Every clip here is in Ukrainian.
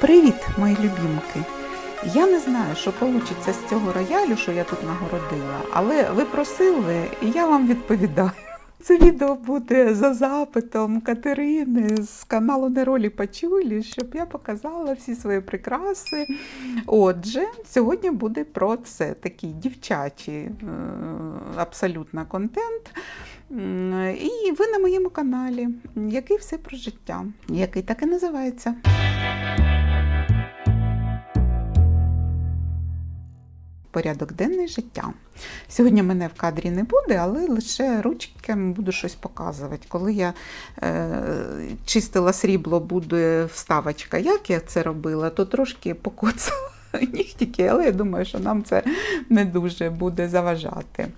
Привіт, мої любімки! Я не знаю, що вийде з цього роялю, що я тут нагородила, але ви просили, і я вам відповідаю. Це відео буде за запитом Катерини з каналу Неролі Пачулі, щоб я показала всі свої прикраси. Отже, сьогодні буде про це такий дівчачий е, абсолютно контент. І ви на моєму каналі, який все про життя, який так і називається. Порядок денний життя. Сьогодні мене в кадрі не буде, але лише ручками буду щось показувати. Коли я е, чистила срібло, буде вставочка, як я це робила, то трошки покоцала нігтіки, але я думаю, що нам це не дуже буде заважати.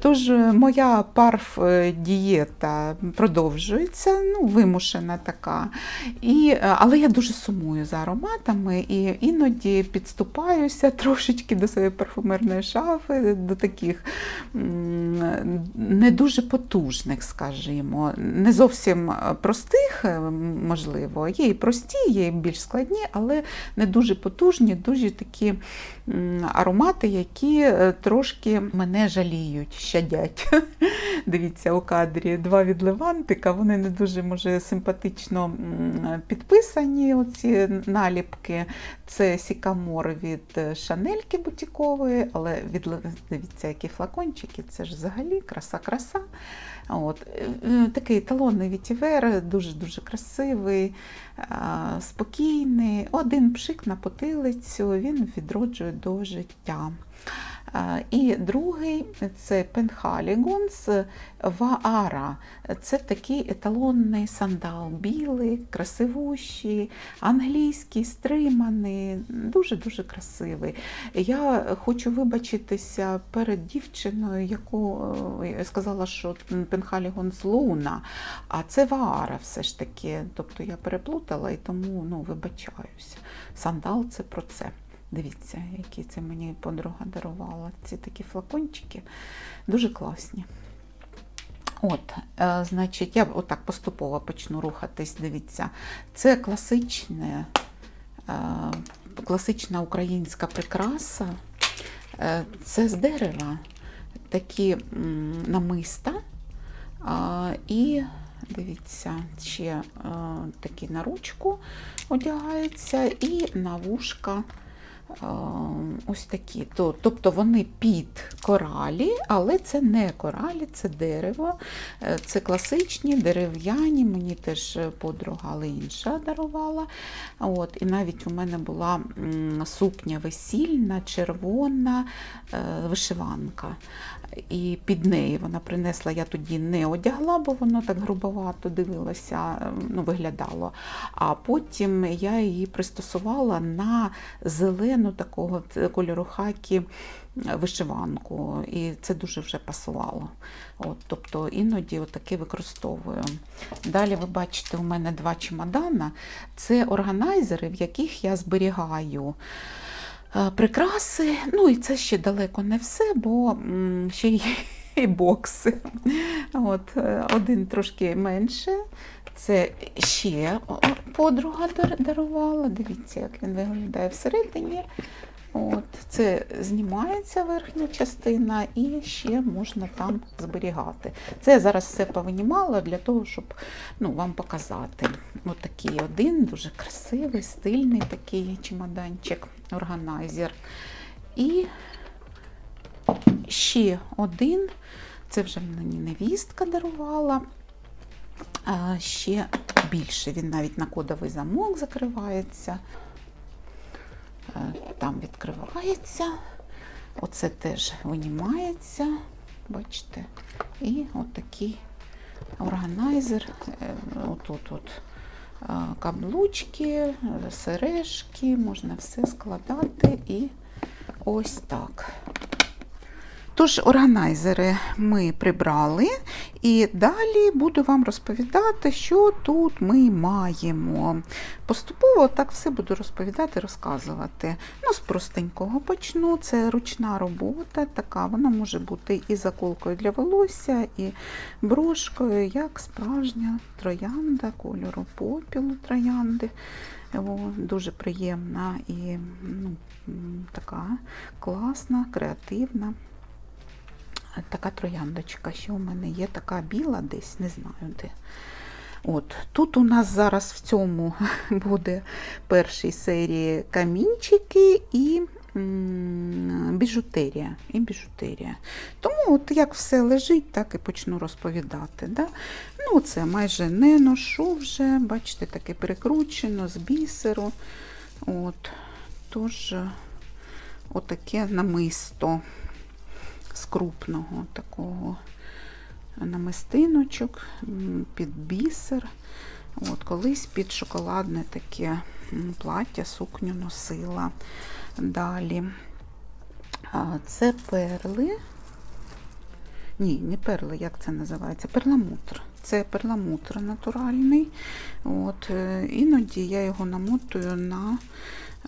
Тож моя парф-дієта продовжується, ну, вимушена така. І, але я дуже сумую за ароматами і іноді підступаюся трошечки до своєї парфумерної шафи, до таких не дуже потужних, скажімо, не зовсім простих, е, можливо, є і прості, є і більш складні, але не дуже потужні, дуже такі аромати, які е, трошки мене жаліють, щадять. Дивіться, у кадрі два від Левантика, вони не дуже може симпатично підписані. Оці наліпки. Це Сікамор від Шанельки бутікової, але від дивіться, які флакончики, це ж взагалі краса-краса. От. е, е, Такий талонний вітівер, дуже-дуже красивий, спокійний. Один пшик на потилицю, він відроджує до життя. І другий це Пенхалігон з Ваара. Це такий еталонний сандал, білий, красивущий, англійський, стриманий, дуже-дуже красивий. Я хочу вибачитися перед дівчиною, яку сказала, що Пенхалігон з Луна, а це Ваара все ж таки. Тобто я переплутала і тому ну, вибачаюся. Сандал це про це. Дивіться, які це мені подруга дарувала. Ці такі флакончики дуже класні. От, е, значить, я отак поступово почну рухатись. Дивіться, це класичне, е, класична українська прикраса. Е, це з дерева, такі м, намиста. А, і дивіться, ще е, такі на ручку одягаються, і на вушка е, ось такі. Тобто вони під коралі, але це не коралі, це дерево. Е, Це класичні дерев'яні, мені теж подруга, але інша дарувала. От, і навіть у мене була сукня весільна, червона е, вишиванка. І під неї вона принесла, я тоді не одягла, бо воно так грубовато дивилося, е, ну, виглядало. А потім я її пристосувала на зелену такого кольору хакі вишиванку, і це дуже вже пасувало. От, тобто іноді отаке використовую. Далі ви бачите, у мене два чемодана. Це органайзери, в яких я зберігаю е, прикраси. Ну і це ще далеко не все, бо ще є і бокси. От, е, один трошки менше. Це ще подруга дарувала. Дивіться, як він виглядає всередині. От, це знімається верхня частина і ще можна там зберігати. Це я зараз все повинімала для того, щоб ну, вам показати. Ось такий один, дуже красивий, стильний такий чемоданчик, органайзер. І ще один, це вже мені невістка дарувала. Ще більше, він навіть на кодовий замок закривається. Е, Там відкривається. Оце теж винімається. Бачите? І отакий органайзер. Е, Отут от е, каблучки, сережки, можна все складати і ось так. Тож, органайзери ми прибрали, і далі буду вам розповідати, що тут ми маємо. Поступово так все буду розповідати, розказувати. Ну, З простенького почну. Це ручна робота, така вона може бути і заколкою для волосся, і брошкою, як справжня троянда кольору попілу троянди. О, дуже приємна і ну, така класна, креативна. Така трояндочка. Ще у мене є така біла десь, не знаю де. От, Тут у нас зараз в цьому буде першій серії камінчики і біжутерія. і біжутерія. Тому от як все лежить, так і почну розповідати. Да? Ну, це майже не ношу вже, бачите, таке перекручено з бісеру. От, Тож, отаке намисто з крупного такого намистиночок під бісер. От, колись під шоколадне таке плаття, сукню носила. Далі. Це перли. Ні, не перли, як це називається? Перламутр. Це перламутр натуральний. От, е, Іноді я його намотую на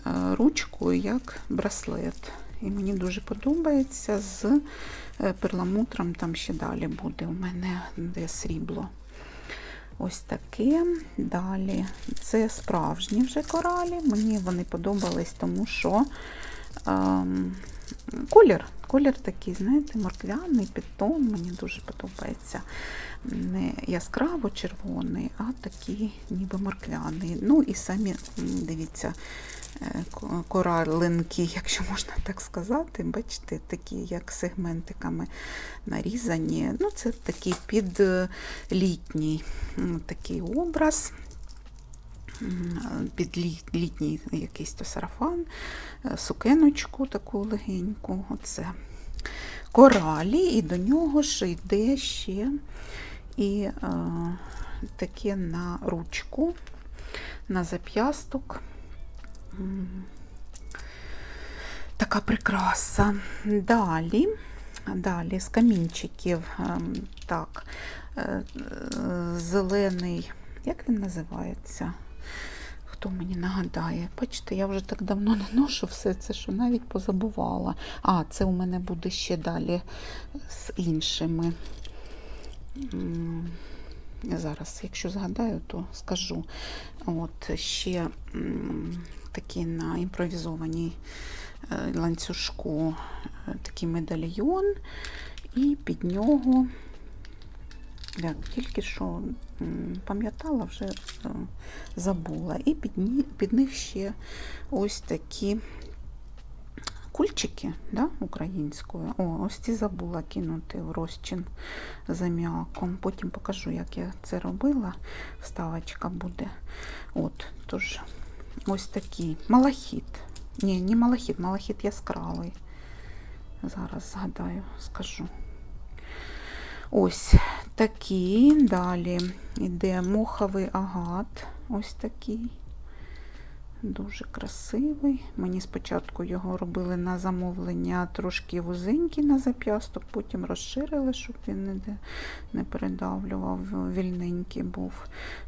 е, ручку як браслет. І мені дуже подобається з е, перламутром, там ще далі буде у мене де срібло. Ось таке. Далі. Це справжні вже коралі. Мені вони подобались, тому що ем, колір, колір такий, знаєте, морквяний, підтон, мені дуже подобається. Не яскраво червоний, а такий ніби морквяний. Ну і самі, дивіться, коралинки, якщо можна так сказати, бачите, такі як сегментиками нарізані. Ну, це такий підлітній такий образ. Під літній якийсь то сарафан, е, сукеночку таку легеньку. Оце. Коралі, і до нього ж йде ще і е, таке на ручку, на зап'ясток. Така прикраса. Далі, далі з камінчиків, ем, так, е, е, зелений, як він називається? Хто мені нагадає? Бачите, я вже так давно не ношу все це, що навіть позабувала. А, це у мене буде ще далі з іншими. Зараз, якщо згадаю, то скажу. От ще такі на імпровізованій е, ланцюжку е, такий медальйон, і під нього, як тільки що пам'ятала, вже е, забула. І під, під них ще ось такі кульчики да, українською. О, ось ці забула кинути в розчин за м'яком. Потім покажу, як я це робила. Вставочка буде. От, тож, ось такий малахіт. Ні, не малахіт, малахіт яскравий. Зараз згадаю, скажу. Ось такий. Далі йде моховий агат. Ось такий. Дуже красивий. Мені спочатку його робили на замовлення трошки вузенький на зап'ясток, потім розширили, щоб він ніде не передавлював. Вільненький був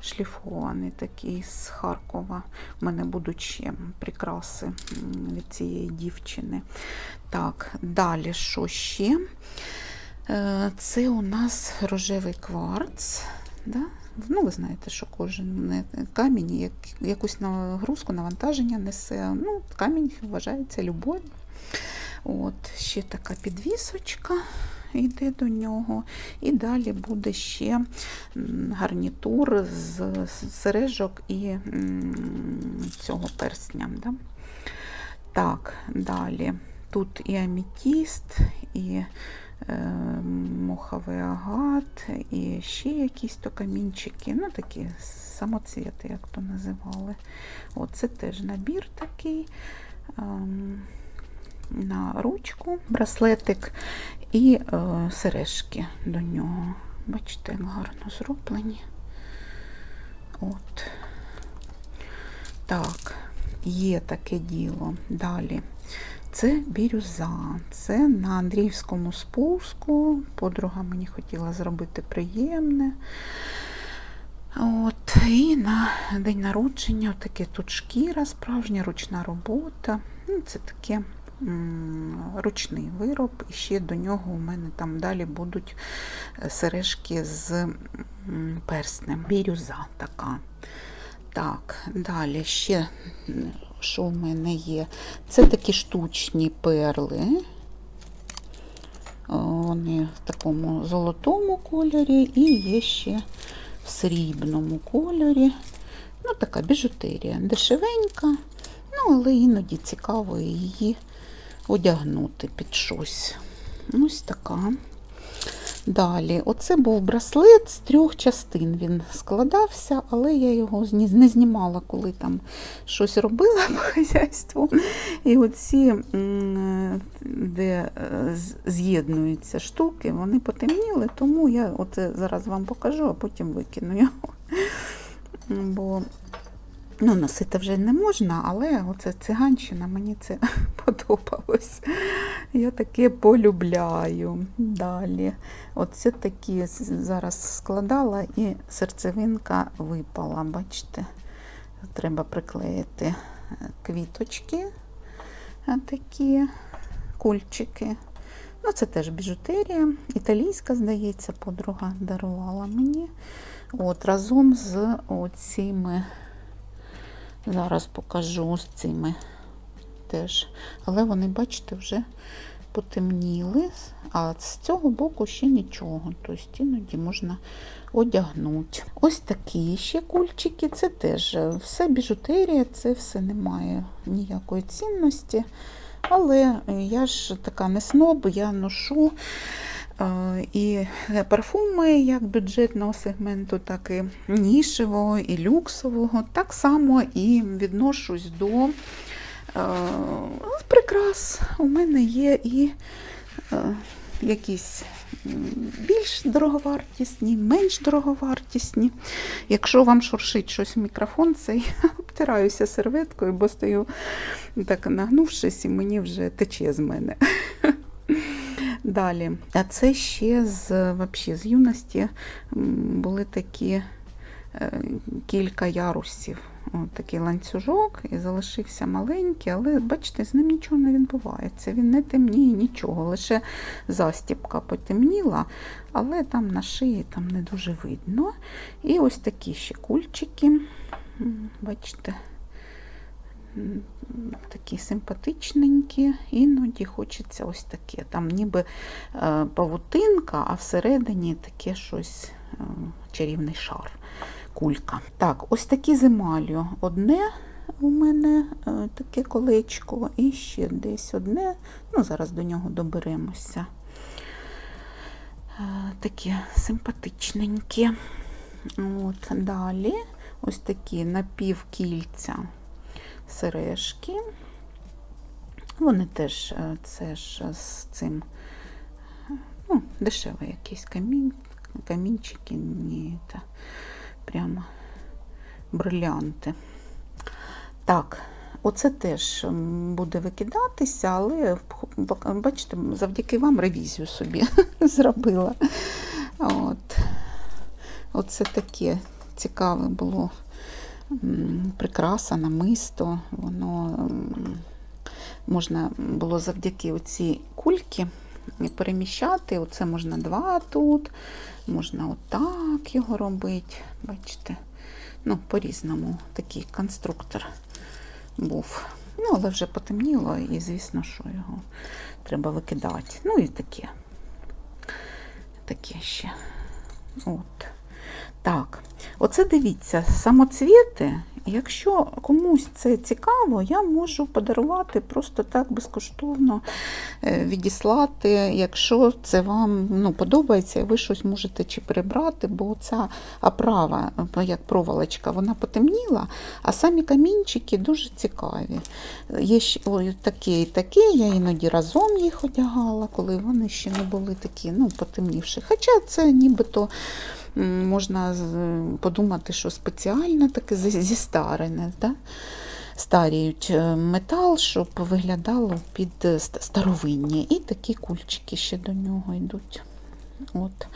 шліфований такий з Харкова. У мене будуть ще прикраси від цієї дівчини. Так, далі що ще? Е, Це у нас рожевий кварц. Да? Ну, ви знаєте, що кожен камінь як, якусь нагрузку, навантаження несе. Ну, камінь вважається любов'ю. От, ще така підвісочка йде до нього. І далі буде ще гарнітур з сережок і цього персня. Да? Так, далі. Тут і амітіст, і моховий агат, і ще якісь то камінчики, ну такі самоцвіти, як то називали. От це теж набір такий ем, на ручку, браслетик і е, сережки до нього. Бачите, як гарно зроблені. От. Так, є таке діло. Далі. Це бірюза. Це на Андріївському спуску. Подруга мені хотіла зробити приємне. От, і на день народження таке тут шкіра, справжня ручна робота. Ну, це таке ручний вироб. І ще до нього у мене там далі будуть е, сережки з перснем. Бірюза така. Так, далі ще що в мене є? Це такі штучні перли. Вони в такому золотому кольорі і є ще в срібному кольорі. Ну, така біжутерія. Дешевенька, ну, але іноді цікаво її одягнути під щось. Ось така. Далі, оце був браслет з трьох частин. Він складався, але я його не знімала, коли там щось робила по хазяйству. І оці, де е, з'єднуються штуки, вони потемніли, тому я оце зараз вам покажу, а потім викину його. Бо ну, носити вже не можна, але оце циганщина, мені це подобалось. Я таке полюбляю. Далі. Оце такі зараз складала і серцевинка випала. Бачите, треба приклеїти е, квіточки, такі кульчики. Ну, це теж біжутерія. Італійська, здається, подруга дарувала мені. От, разом з оціми, зараз покажу з цими теж. Але вони, бачите, вже потемніли, а з цього боку ще нічого. Тобто іноді можна одягнути. Ось такі ще кульчики, це теж е, все біжутерія, це все не має ніякої цінності. Але е, я ж така не сноб, я ношу і парфуми як бюджетного сегменту, так і нішевого, і люксового. Так само і відношусь до е, прикрас. У мене є і е, якісь більш дороговартісні, менш дороговартісні. Якщо вам шуршить щось в мікрофон, це я обтираюся серветкою, бо стою так нагнувшись, і мені вже тече з мене. Далі. А це ще з, вообще, з юності були такі е, кілька ярусів. От такий ланцюжок і залишився маленький, але бачите, з ним нічого не відбувається. Він не темніє нічого, лише застіпка потемніла, але там на шиї там не дуже видно. І ось такі ще кульчики. Бачите, такі симпатичненькі, іноді хочеться ось таке. Там ніби е, павутинка, а всередині таке щось е, чарівний шар кулька. Так, ось такі з емаллю. Одне у мене е, таке колечко, і ще десь одне. Ну, зараз до нього доберемося. Такі симпатичненькі. От, далі ось такі напівкільця сережки. Вони теж е, це ж з цим ну, дешевий якийсь камінь, камінчики, ні, та прямо брилянти. Так, оце теж буде викидатися, але бачите, завдяки вам ревізію собі зробила. От. Оце таке цікаве було прикраса, намисто. Воно можна було завдяки оцій кульки переміщати. Оце можна два тут, можна отак його робити. Бачите? Ну, по-різному такий конструктор був. Ну, але вже потемніло, і звісно, що його треба викидати. Ну і таке. Таке ще. От. Так, оце дивіться, самоцвіти. Якщо комусь це цікаво, я можу подарувати просто так безкоштовно е, відіслати, якщо це вам ну, подобається, і ви щось можете чи перебрати, бо ця оправа, ну, як проволочка, вона потемніла, а самі камінчики дуже цікаві. Є ще ой, такі і такі, я іноді разом їх одягала, коли вони ще не були такі ну, потемнівші. Хоча це нібито можна подумати, що спеціально таке зістарене. Да? старіють е, метал, щоб виглядало під е, старовинні. І такі кульчики ще до нього йдуть. От.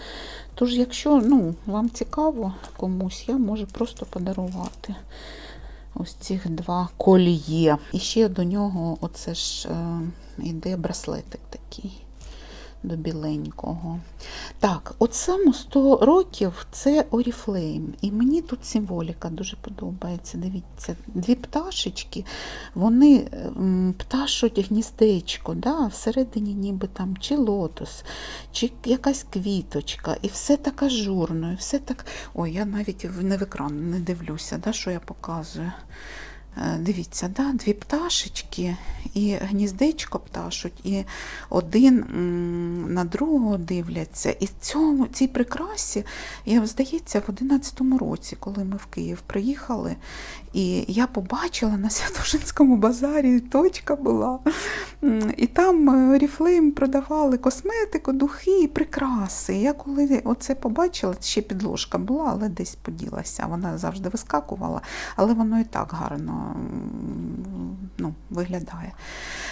Тож, якщо ну, вам цікаво комусь, я можу просто подарувати ось цих два коліє. І ще до нього оце ж е, йде браслетик такий до біленького. Так, от саме 100 років це Oriflame. І мені тут символіка дуже подобається. Дивіться, дві пташечки, вони пташуть гніздечко, да, всередині ніби там чи лотос, чи якась квіточка, і все так ажурно, і все так. Ой, я навіть не в екран не дивлюся, да, що я показую. Е, Дивіться, да, дві пташечки і гніздечко пташуть, і один на другого дивляться. І цьому, цій прикрасі, я здається, в 11-му році, коли ми в Київ приїхали, і я побачила на Святошинському базарі точка була. І там е, Oriflame продавали косметику, духи і прикраси. Я коли оце побачила, ще підложка була, але десь поділася. Вона завжди вискакувала, але воно і так гарно ну, виглядає.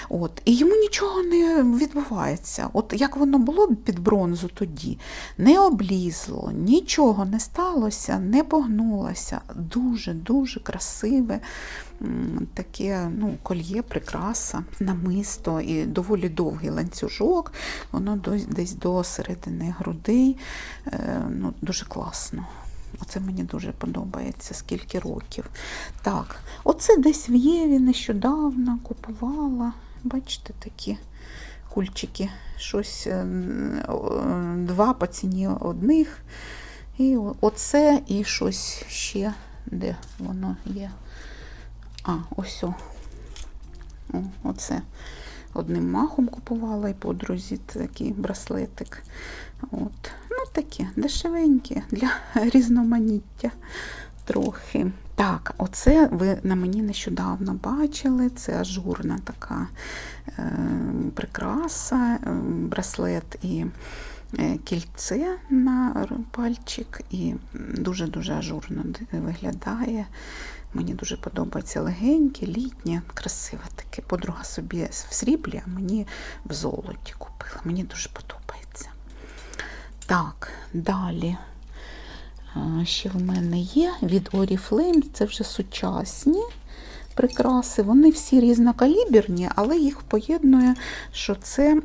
От. І йому нічого не відбувається. От як воно було під бронзу тоді, не облізло, нічого не сталося, не погнулося. Дуже-дуже красиве таке ну, кольє, прикраса, намисто і доволі довгий ланцюжок, воно десь до середини грудей. Е, Ну, дуже класно. Оце мені дуже подобається, скільки років. Так, оце десь в Єві нещодавно купувала. Бачите, такі кульчики. Щось е, два по ціні одних. І оце і щось ще, де воно є. А, ось. о. Оце одним махом купувала і подрузі такий браслетик. От. Ну, такі дешевенькі для різноманіття трохи. Так, оце ви на мені нещодавно бачили. Це ажурна така е, прикраса, е, браслет і кільце на пальчик, і дуже-дуже ажурно виглядає. Мені дуже подобається легеньке, літнє, красиве таке. Подруга собі в сріблі, а мені в золоті купила. Мені дуже подобається. Так, далі. Ще в мене є від Oriflame, це вже сучасні прикраси. Вони всі різнокаліберні, але їх поєднує, що це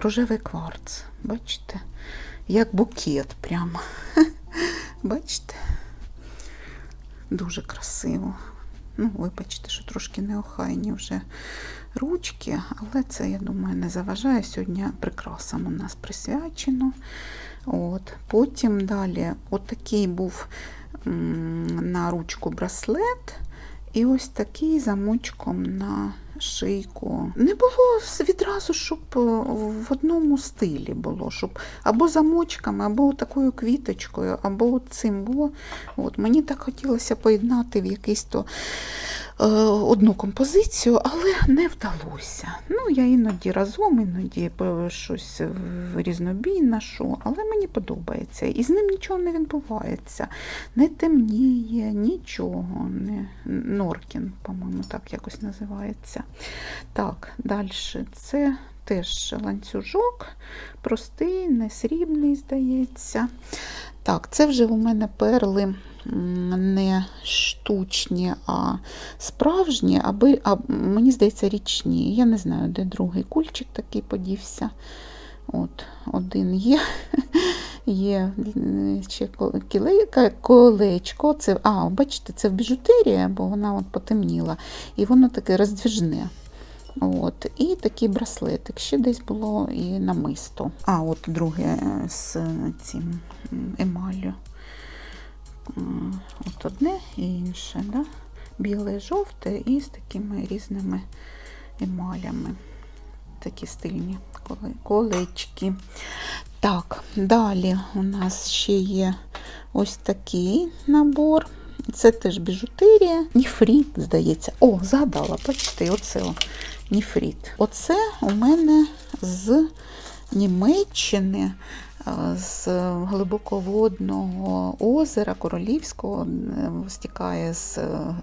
рожевий кварц. Бачите? Як букет прямо. Бачите? Дуже красиво. Ну, вибачте, що трошки неохайні вже ручки, але це, я думаю, не заважає. Сьогодні прикрасам у нас присвячено. От. Потім далі отакий був на ручку браслет, і ось такий замочком на шийку. Не було відразу, щоб е, в одному стилі було, щоб або замочками, або такою квіточкою, або цим було. От, мені так хотілося поєднати в якийсь то е, одну композицію, але не вдалося. Ну, я іноді разом, іноді е, щось в різнобій ношу, але мені подобається. І з ним нічого не відбувається. Не темніє, нічого. Не... Норкін, по-моєму, так якось називається. Так, далі це теж ланцюжок, простий, не срібний, здається. Так, це вже у мене перли не штучні, а справжні, аби, а мені здається, річні. Я не знаю, де другий кульчик такий подівся. От, один є. Є е, ще ко- колечко. Це, а, бачите, це в біжутерія, бо вона от потемніла. І воно таке роздвіжне. От, і такий браслетик. Ще десь було і намисто. А, от друге е, з цим емаллю. От одне і інше. Да? Біле, жовте і з такими різними емалями. Такі стильні колечки. Так, далі у нас ще є ось такий набор. Це теж біжутерія. Ніфріт, здається. О, згадала, бачите, оце о, ніфріт. Оце у мене з Німеччини з глибоководного озера Королівського стікає з е,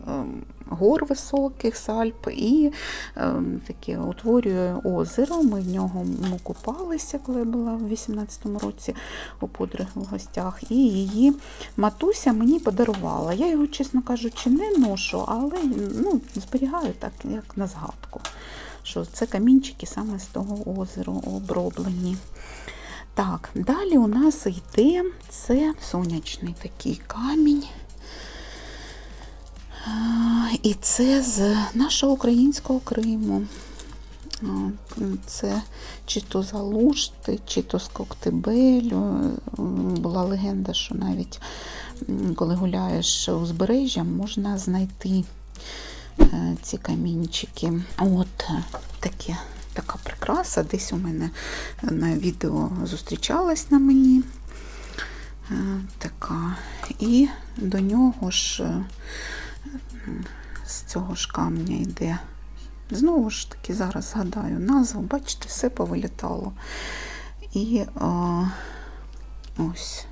гор високих з Альп і е, таке утворює озеро. Ми в нього ну, купалися, коли я була в 18-му році у подруг в гостях. І її матуся мені подарувала. Я його, чесно кажучи, не ношу, але ну, зберігаю так, як на згадку. Що це камінчики саме з того озера оброблені. Так, далі у нас йде це сонячний такий камінь. І це з нашого українського Криму. Це чи то з Алушти, чи то з Коктебелю. Була легенда, що навіть коли гуляєш узбережжям, можна знайти е, ці камінчики. От е, таке, така прикраса. Десь у мене на відео зустрічалась на мені. Е, Така. І до нього ж з цього ж камня йде. Знову ж таки, зараз згадаю назву, бачите, все повилітало. І о, ось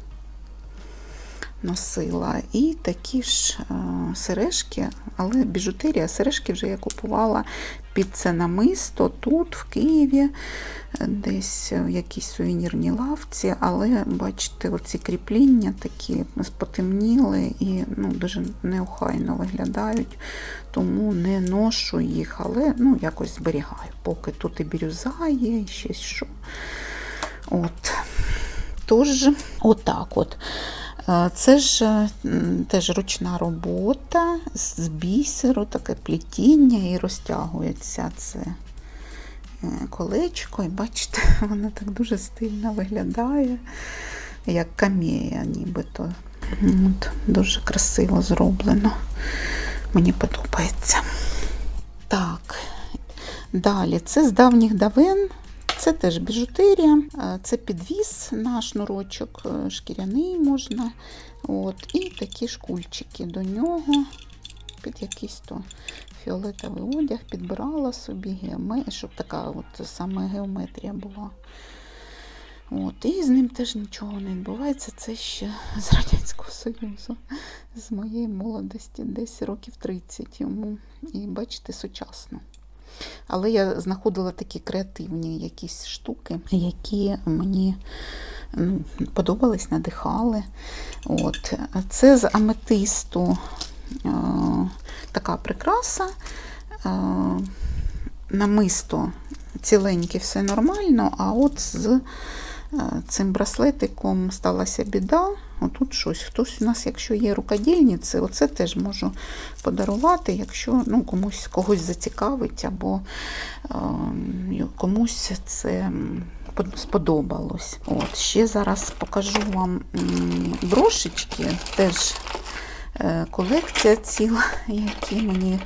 носила. І такі ж е, сережки, але біжутерія, сережки вже я купувала під це намисто тут, в Києві, е, десь в якійсь сувенірній лавці, але бачите, оці кріпління такі спотемніли і ну, дуже неохайно виглядають, тому не ношу їх, але ну, якось зберігаю. Поки тут і бірюза є, і ще що. От. Тож, отак от. Е, Це ж теж ручна робота з бісеру, таке плетіння і розтягується це е, колечко. І бачите, воно так дуже стильно виглядає, як камея нібито. От, дуже красиво зроблено. Мені подобається. Так, далі це з давніх давен. Це теж біжутерія, це підвіс на шнурочок, е, шкіряний можна. От, і такі шкульчики до нього під якийсь то фіолетовий одяг підбирала собі, щоб така от саме геометрія була. От, і з ним теж нічого не відбувається. Це ще з Радянського Союзу, з моєї молодості, десь років 30 йому. І бачите, сучасно. Але я знаходила такі креативні якісь штуки, які мені ну, подобались, надихали. От. Це з аметисту е, така прикраса. Е, намисто ціленьке, все нормально, а от з е, цим браслетиком сталася біда. Отут щось. Хтось у нас, якщо є рукодільниці, оце теж можу подарувати, якщо ну, комусь когось зацікавить, або е, комусь це сподобалось. От, ще зараз покажу вам брошечки, теж е, колекція ціла, які мені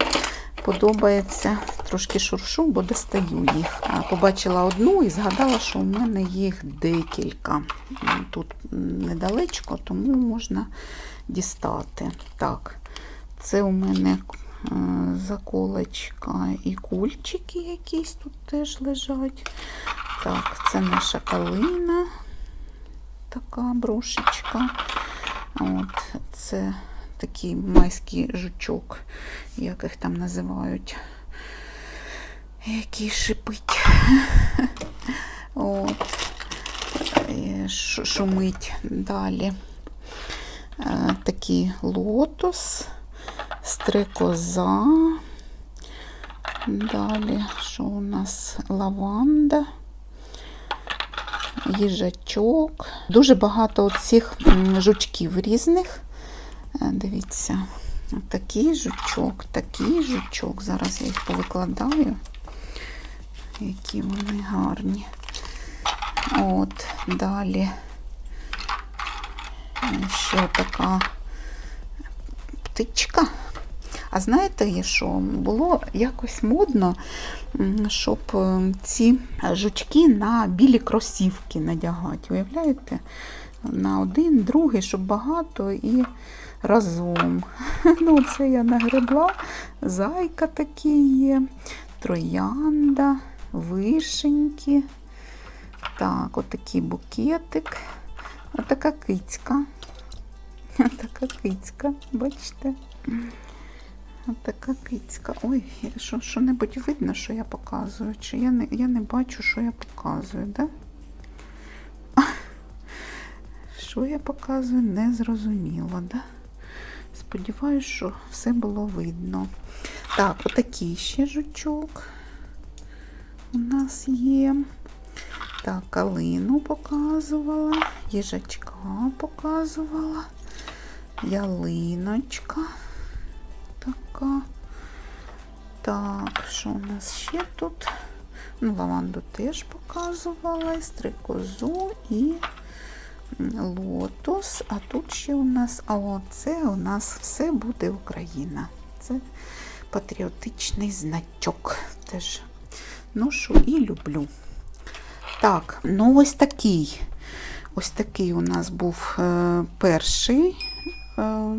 подобається. Трошки шуршу, бо достаю їх. Побачила одну і згадала, що у мене їх декілька. Тут недалечко, тому можна дістати. Так, це у мене е, заколочка і кульчики якісь тут теж лежать. Так, це наша калина, така брошечка. От, це такий майський жучок, як їх там називають, який шипить. От. Шумить далі. Е, Такий лотос, стрекоза. Далі, що у нас лаванда, їжачок. Дуже багато цих жучків різних. Е, Дивіться, такий жучок, такий жучок. Зараз я їх повикладаю, які вони гарні. От, далі е, ще така птичка. А знаєте, що? Було якось модно, щоб е, ці жучки на білі кросівки надягати. Уявляєте? На один, другий, щоб багато і разом. Ну, це я нагребла. Зайка такі є, троянда, вишеньки. Так, отакий букетик. Отака кицька. Така кицька, бачите? Отака кицька. Ой, що, що-небудь видно, що я показую? Чи я не, я не бачу, що я показую, да? Що я показую, не зрозуміло, да? Сподіваюсь, що все було видно. Так, отакий ще жучок у нас є. Так, калину показувала, їжачка показувала, ялиночка така. Так, що у нас ще тут? Ну, лаванду теж показувала, стрикозу і лотос. А тут ще у нас, а оце у нас все буде Україна. Це патріотичний значок. Теж ношу і люблю. Так, ну ось такий. Ось такий у нас був е, перший, е,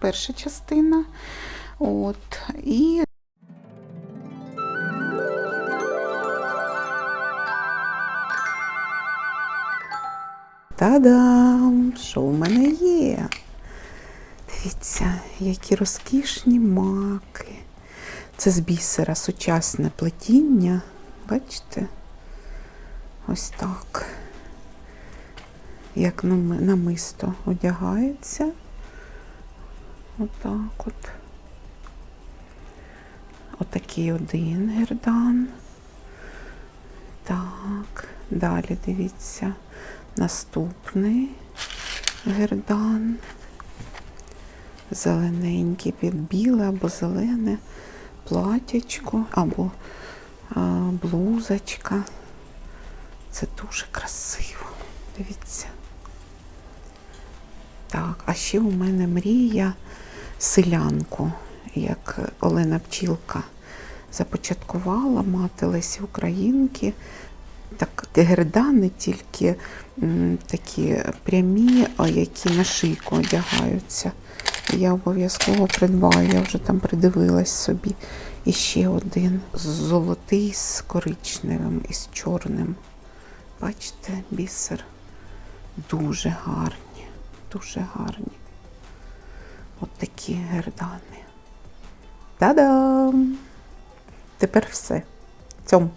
перша частина. От, і Та-дам! Що в мене є? Дивіться, які розкішні маки. Це з бісера сучасне плетіння. Бачите? Ось так. Як намисто одягається. Отак от. Отакий один гердан. Так, далі дивіться. Наступний гердан. Зелененький під біле або зелене платячко, або а, блузочка. Це дуже красиво. Дивіться. Так, а ще у мене мрія селянку, як Олена Пчілка започаткувала мати Лесі Українки. Так, гердани тільки такі прямі, які на шийку одягаються. Я обов'язково придбаю, я вже там придивилась собі. І ще один золотий з коричневим і з чорним. Бачите, бісер. Дуже гарні, дуже гарні. От такі гердани. Та-дам! Тепер все. Цьому.